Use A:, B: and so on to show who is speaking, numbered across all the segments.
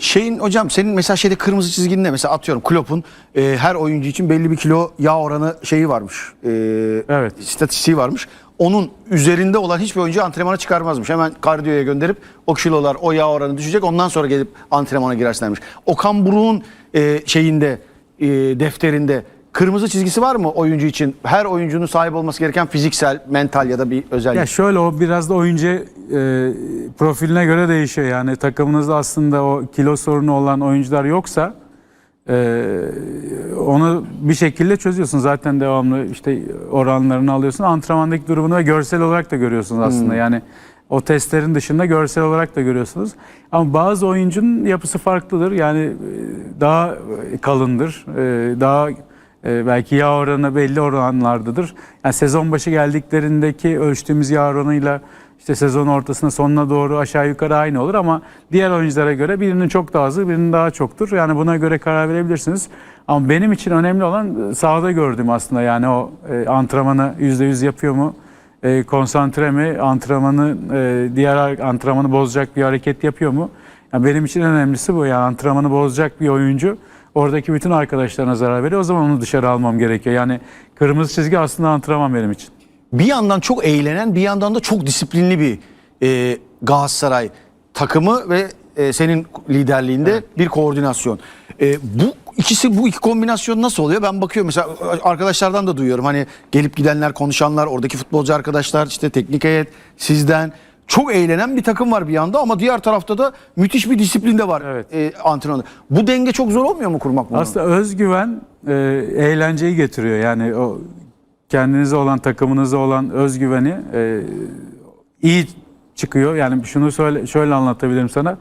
A: Şeyin hocam senin mesela şeyde kırmızı çizgin ne? Mesela atıyorum Klopp'un e, her oyuncu için belli bir kilo yağ oranı şeyi varmış. E,
B: Evet.
A: İstatistiği varmış. Onun üzerinde olan hiçbir oyuncu antrenmana çıkarmazmış. Hemen kardiyoya gönderip o kilolar, o yağ oranı düşecek. Ondan sonra gelip antrenmana girersinlermiş. Okan Buruk'un e, şeyinde, e, defterinde kırmızı çizgisi var mı oyuncu için? Her oyuncunun sahip olması gereken fiziksel, mental ya da bir özellik.
B: Ya şöyle o biraz da oyuncu e, profiline göre değişiyor. Yani takımınızda aslında o kilo sorunu olan oyuncular yoksa e, onu bir şekilde çözüyorsun. Zaten devamlı işte oranlarını alıyorsun. Antrenmandaki durumunu ve görsel olarak da görüyorsunuz aslında. Yani o testlerin dışında görsel olarak da görüyorsunuz. Ama bazı oyuncunun yapısı farklıdır. Yani e, daha kalındır. e, Daha e, belki yağ oranı belli oranlardadır. Yani sezon başı geldiklerindeki ölçtüğümüz yağ oranıyla işte sezon ortasına sonuna doğru aşağı yukarı aynı olur ama diğer oyunculara göre birinin çok daha azı, birinin daha çoktur. Yani buna göre karar verebilirsiniz. Ama benim için önemli olan e, sahada gördüğüm aslında yani o e, antrenmanı %100 yapıyor mu? E, konsantre mi? Antrenmanı e, diğer antrenmanı bozacak bir hareket yapıyor mu? Yani benim için önemlisi bu. Yani antrenmanı bozacak bir oyuncu oradaki bütün arkadaşlarına zarar veriyor. O zaman onu dışarı almam gerekiyor. Yani kırmızı çizgi aslında antrenman benim için.
A: bir yandan çok eğlenen bir yandan da çok disiplinli bir e, Galatasaray takımı ve e, senin liderliğinde bir koordinasyon. E, bu ikisi bu iki kombinasyon nasıl oluyor? Ben bakıyorum mesela arkadaşlardan da duyuyorum. Hani gelip gidenler, konuşanlar, oradaki futbolcu arkadaşlar, işte teknik heyet, sizden çok eğlenen bir takım var bir yanda ama diğer tarafta da müthiş bir disiplin de var
B: Evet.
A: e, antrenörde. Bu denge çok zor olmuyor mu kurmak bunu?
B: Aslında özgüven e, eğlenceyi getiriyor. Yani o kendinize olan, takımınıza olan özgüveni e, iyi çıkıyor. Yani şunu söyle, şöyle anlatabilirim sana.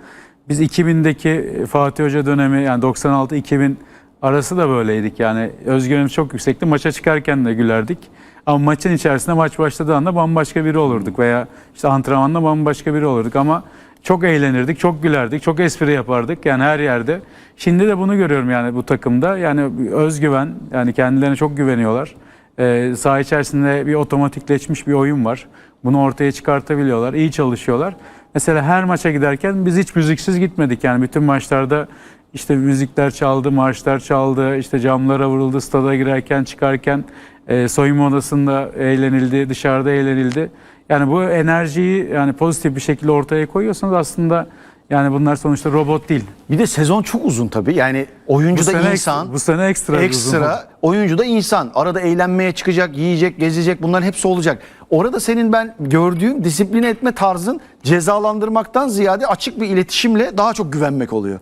B: Biz 2000'deki Fatih Hoca dönemi yani 96-2000 arası da böyleydik. Yani özgüvenimiz çok yüksekti. Maça çıkarken de gülerdik. Ama maçın içerisinde maç başladığı anda bambaşka biri olurduk veya işte antrenmanda bambaşka biri olurduk ama çok eğlenirdik, çok gülerdik, çok espri yapardık yani her yerde. Şimdi de bunu görüyorum yani bu takımda. Yani özgüven, yani kendilerine çok güveniyorlar. Ee, saha içerisinde bir otomatikleşmiş bir oyun var. Bunu ortaya çıkartabiliyorlar, iyi çalışıyorlar. Mesela her maça giderken biz hiç müziksiz gitmedik. Yani bütün maçlarda işte müzikler çaldı, marşlar çaldı, işte camlara vuruldu, stada girerken çıkarken e, soyunma odasında eğlenildi, dışarıda eğlenildi. Yani bu enerjiyi yani pozitif bir şekilde ortaya koyuyorsanız aslında yani bunlar sonuçta robot değil.
A: Bir de sezon çok uzun tabii. Yani oyuncu da
B: sene
A: insan.
B: bu sene ekstra uzun.
A: Ekstra. Oyuncu da insan. Arada eğlenmeye çıkacak, yiyecek, gezecek bunların hepsi olacak. Orada senin ben gördüğüm disipline etme tarzın cezalandırmaktan ziyade açık bir iletişimle daha çok güvenmek oluyor.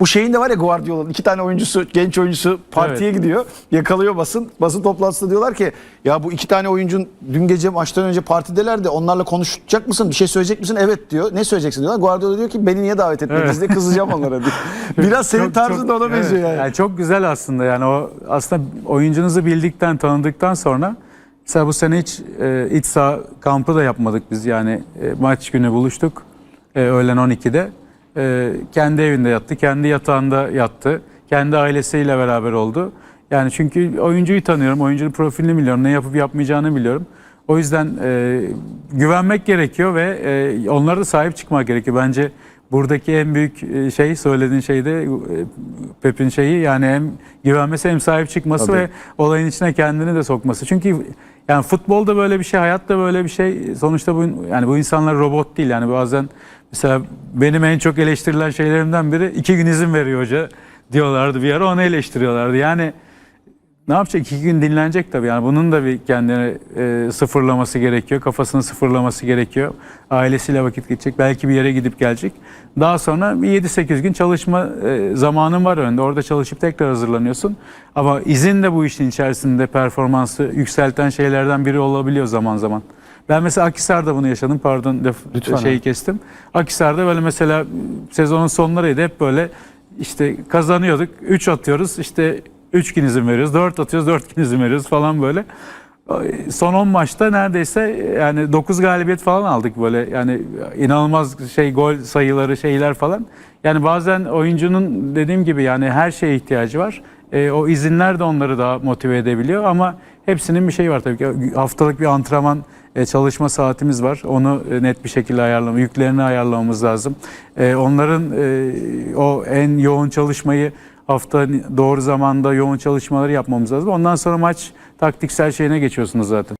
A: Bu şeyin de var ya Guardiola'nın iki tane oyuncusu, genç oyuncusu partiye
B: Evet.
A: gidiyor. Yakalıyor basın. Basın toplantısında diyorlar ki ya bu iki tane oyuncun dün gece maçtan önce partidelerdi. Onlarla konuşacak mısın? Bir şey söyleyecek misin? Evet diyor. Ne söyleyeceksin diyorlar. Guardiola diyor ki beni niye davet etmediniz diye kızacağım onlara diyor. Biraz senin
B: Çok-
A: tarzın da ona
B: evet.
A: benziyor yani.
B: Çok güzel aslında yani o aslında oyuncunuzu bildikten tanıdıktan sonra mesela bu sene hiç e, iç saha kampı da yapmadık biz yani e, maç günü buluştuk e, öğlen 12'de E, kendi evinde yattı kendi yatağında yattı kendi ailesiyle beraber oldu yani çünkü oyuncuyu tanıyorum oyuncunun profilini biliyorum ne yapıp yapmayacağını biliyorum. O yüzden e, güvenmek gerekiyor ve e, onlara da sahip çıkmak gerekiyor. Bence buradaki en büyük e, şey söylediğin şey de e, Pep'in şeyi yani hem güvenmesi hem sahip çıkması
A: Tabii.
B: ve olayın içine kendini de sokması. Çünkü yani futbolda böyle bir şey, hayatta böyle bir şey. Sonuçta bu yani bu insanlar robot değil. Yani bazen mesela benim en çok eleştirilen şeylerimden biri iki gün izin veriyor hoca diyorlardı bir ara onu eleştiriyorlardı. Yani ne yapacak? İki gün dinlenecek tabii. Yani bunun da bir kendini e, sıfırlaması gerekiyor. Kafasını sıfırlaması gerekiyor. Ailesiyle vakit geçecek. Belki bir yere gidip gelecek. Daha sonra bir 7-8 gün çalışma e, zamanın var önünde. Orada çalışıp tekrar hazırlanıyorsun. Ama izin de bu işin içerisinde performansı yükselten şeylerden biri olabiliyor zaman zaman. Ben mesela Akhisar'da bunu yaşadım. Pardon laf-
A: Lütfen
B: şeyi
A: abi.
B: kestim. Akhisar'da böyle mesela sezonun sonlarıydı hep böyle işte kazanıyorduk. 3 atıyoruz işte 3 gün izin veriyoruz, 4 atıyoruz, 4 gün izin veriyoruz falan böyle. Son 10 maçta neredeyse yani 9 galibiyet falan aldık böyle. Yani inanılmaz şey gol sayıları şeyler falan. Yani bazen oyuncunun dediğim gibi yani her şeye ihtiyacı var. E, o izinler de onları daha motive edebiliyor ama hepsinin bir şeyi var tabii ki. Haftalık bir antrenman e, çalışma saatimiz var. Onu e, net bir şekilde ayarlama, yüklerini ayarlamamız lazım. E, onların e, o en yoğun çalışmayı hafta hani doğru zamanda yoğun çalışmaları yapmamız lazım. Ondan sonra maç taktiksel şeyine geçiyorsunuz zaten.